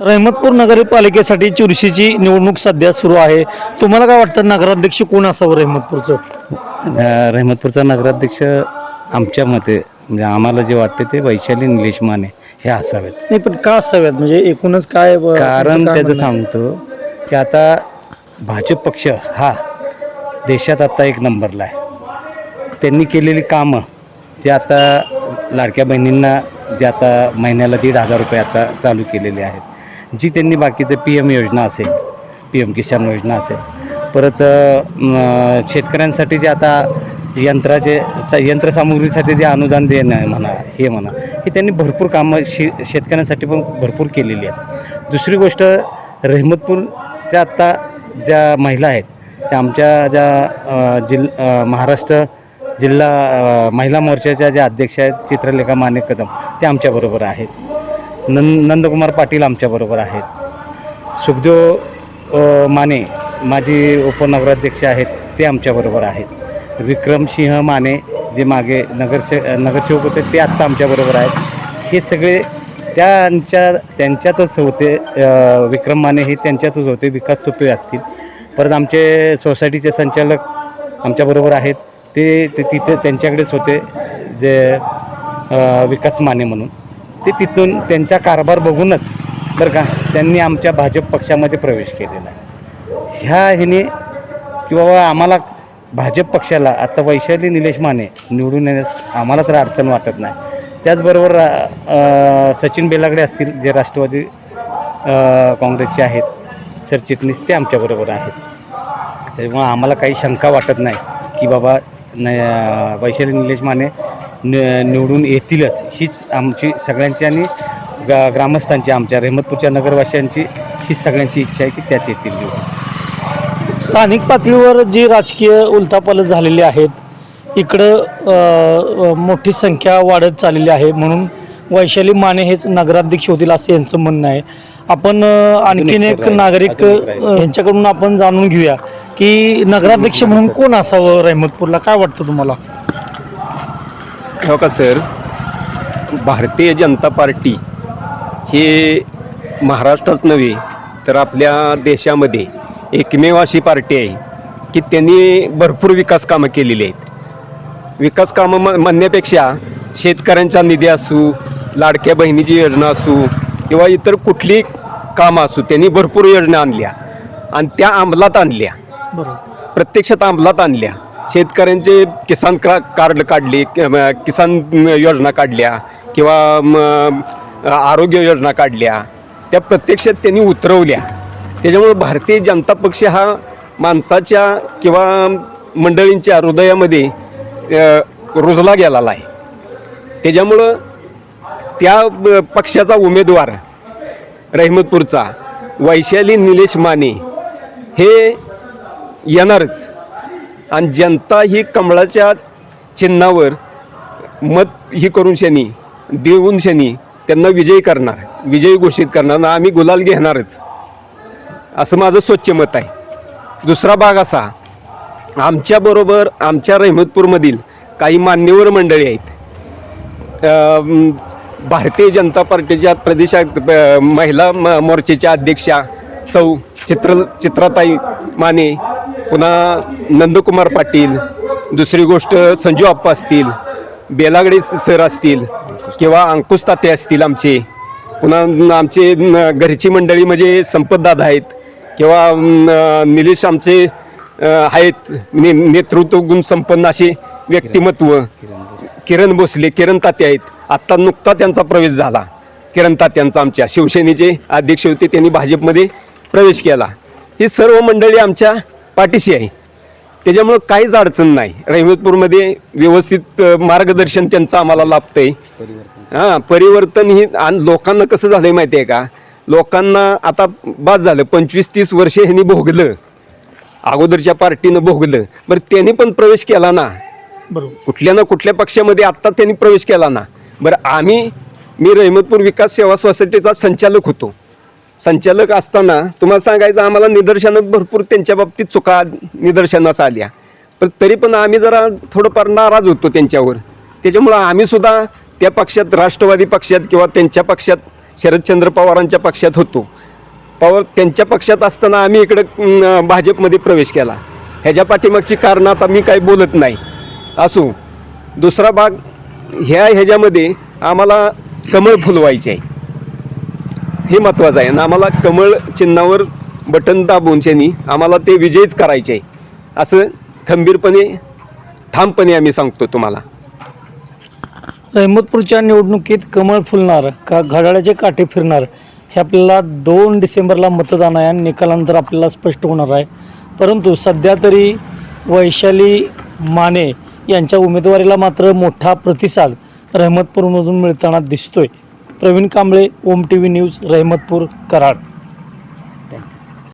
रहमतपूर नगरपालिकेसाठी चुरशीची निवडणूक सध्या सुरू आहे. तुम्हाला काय वाटतं नगराध्यक्ष कोण असावं रहमतपूरचं? रहमतपूरचा नगराध्यक्ष आमच्या मते म्हणजे आम्हाला जे वाटते ते वैशाली निलेश माने हे असावेत. नाही पण का असाव्यात म्हणजे एकूणच काय ब- कारण काय त्याचं म्हणणं आहे? सांगतो की आता भाजप पक्ष हा देशात आता एक नंबरला आहे. त्यांनी केलेली कामं जे आता लाडक्या बहिणींना जे आता महिन्याला दीड हजार रुपये आता चालू केलेले आहेत. जी त्यांनी बाकीचं पी एम योजना असेल पी एम किसान योजना असेल. परत शेतकऱ्यांसाठी जे आता यंत्राचे यंत्रसामुग्रीसाठी जे अनुदान देणं आहे म्हणा हे म्हणा हे त्यांनी भरपूर कामं शे शेतकऱ्यांसाठी पण भरपूर केलेली आहेत. दुसरी गोष्ट रहमतपूरच्या आत्ता ज्या महिला आहेत त्या आमच्या ज्या जिल महाराष्ट्र जिल्हा महिला मोर्चाच्या ज्या अध्यक्ष आहेत चित्रलेखा माने कदम ते आमच्याबरोबर आहेत. नंद नंदकुमार पाटील आमच्याबरोबर आहेत. सुखदेव माने माझी उपनगराध्यक्ष आहेत ते आमच्याबरोबर आहेत. विक्रमसिंह माने जे मागे नगरसे नगरसेवक होते ते आत्ता आमच्याबरोबर आहेत. हे सगळे त्यांच्या त्यांच्यातच होते विक्रम माने हे त्यांच्यातच होते विकास तुपे असतील. परत आमचे सोसायटीचे संचालक आमच्याबरोबर आहेत. ते ते तिथे त्यांच्याकडेच होते जे विकास माने म्हणून. ते तिथून त्यांचा कारभार बघूनच बरं का त्यांनी आमच्या भाजप पक्षामध्ये प्रवेश केलेला आहे. ह्या ह्याने की बाबा आम्हाला भाजप पक्षाला आता वैशाली निलेश माने निवडून येण्यास आम्हाला तर अडचण वाटत नाही. त्याचबरोबर सचिन बेलागडे असतील जे राष्ट्रवादी काँग्रेसचे आहेत सरचिटणीस ते आमच्याबरोबर आहेत. त्याच्यामुळं आम्हाला काही शंका वाटत नाही की बाबा न वैशाली निलेश माने न निवडून येतीलच. हीच आमची सगळ्यांची आणि गा ग्रामस्थांची आमच्या रहमतपूरच्या नगरवासियांची ही सगळ्यांची इच्छा आहे की त्याच येतील निवडून. स्थानिक पातळीवर जी राजकीय उलथापालथ झालेली आहेत इकडं मोठी संख्या वाढत चाललेली आहे. म्हणून वैशाली माने हेच नगराध्यक्ष होतील असं यांचं म्हणणं आहे. आपण आणखीन एक नागरिक यांच्याकडून आपण जाणून घेऊया की नगराध्यक्ष म्हणून कोण असावं रहमतपूरला? काय वाटतं तुम्हाला? हो का सर? भारतीय जनता पार्टी हे महाराष्ट्राच नव्हे तर आपल्या देशामध्ये एकमेव अशी पार्टी आहे की त्यांनी भरपूर विकास कामं केलेली आहेत. विकास कामं म म्हणण्यापेक्षा शेतकऱ्यांचा निधी असू लाडक्या बहिणीची योजना असू किंवा इतर कुठली कामं असू त्यांनी भरपूर योजना आणल्या. आणि त्या अंमलात आणल्या. बरोबर. प्रत्यक्षात अंमलात आणल्या. शेतकऱ्यांचे किसान क्रा कार्ड काढले किसान योजना काढल्या किंवा आरोग्य योजना काढल्या त्या प्रत्यक्षात त्यांनी उतरवल्या. त्याच्यामुळे भारतीय जनता पक्ष हा माणसाच्या किंवा मंडळींच्या हृदयामध्ये रुजला गेलेला आहे. त्याच्यामुळं त्या पक्षाचा उमेदवार रहमतपूरचा वैशाली निलेश माने हे येणारच. आणि जनता ही कमळाच्या चिन्हावर मत ही करून शनी देऊन शनी त्यांना विजयी करणार विजयी घोषित करणार ना आम्ही गुलाल घेणारच. असं माझं स्वच्छ मत आहे. दुसरा भाग असा आमच्याबरोबर आमच्या रहमतपूरमधील काही मान्यवर मंडळी आहेत. भारतीय जनता पार्टीच्या प्रदेशा महिला म- अध्यक्षा सौ चित्र चित्राताई माने पुन्हा नंदकुमार पाटील दुसरी गोष्ट संजू आप्पा असतील बेलागडे सर असतील किंवा अंकुश ताते असतील आमचे. पुन्हा आमचे न- घरची मंडळी म्हणजे संपतदादा आहेत किंवा निलेश आमचे आहेत ने नेतृत्व गुण संपन्न असे व्यक्तिमत्व. किरण भोसले किरण ताते आहेत. आत्ता नुकता त्यांचा प्रवेश झाला. किरण तात्यांचा आमच्या शिवसेनेचे अध्यक्ष होते त्यांनी भाजपमध्ये प्रवेश केला. ही सर्व मंडळी आमच्या पाठीशी आहे. त्याच्यामुळं काहीच अडचण नाही. रहमतपूरमध्ये व्यवस्थित मार्गदर्शन त्यांचं आम्हाला लाभतंय. हां परिवर्तन ही आणि लोकांना कसं झालंय माहिती आहे का? लोकांना आता बाद झालं. पंचवीस तीस वर्षे ह्यांनी भोगलं. अगोदरच्या पार्टीनं भोगलं. बरं त्यांनी पण प्रवेश केला ना? बरोबर. कुठल्या ना कुठल्या पक्षामध्ये आत्ता त्यांनी प्रवेश केला ना? बरं आम्ही मी रहमतपूर विकास सेवा सोसायटीचा संचालक होतो. संचालक असताना तुम्हाला सांगायचं आम्हाला निदर्शनं भरपूर त्यांच्या बाबतीत चुका निदर्शनास आल्या. पण तरी पण आम्ही जरा थोडंफार नाराज होतो त्यांच्यावर. त्याच्यामुळं आम्हीसुद्धा त्या पक्षात राष्ट्रवादी पक्षात किंवा त्यांच्या पक्षात शरदचंद्र पवारांच्या पक्षात होतो. पवार त्यांच्या पक्षात असताना आम्ही इकडं भाजपमध्ये प्रवेश केला. ह्याच्या पाठीमागची कारणं आता मी काही बोलत नाही. असो दुसरा भाग ह्या ह्याच्यामध्ये आम्हाला कमळ फुलवायचे आहे. हे महत्त्वाचं आहे. आणि आम्हाला कमळ चिन्हावर बटन दाबून त्यांनी आम्हाला ते विजयच करायचे आहे. असं खंबीरपणे ठामपणे आम्ही सांगतो तुम्हाला. रहमतपूरच्या निवडणुकीत कमळ फुलणार का घड्याळाचे काटे फिरणार हे आपल्याला दोन डिसेंबरला मतदान आहे आणि निकालानंतर आपल्याला स्पष्ट होणार आहे. परंतु सध्या तरी वैशाली माने यांच्या उमेदवारीला मात्र मोठा प्रतिसाद रहमतपूरमधून मिळताना दिसतोय. Pravin Kamble Om T V news Rahmatpur Karad.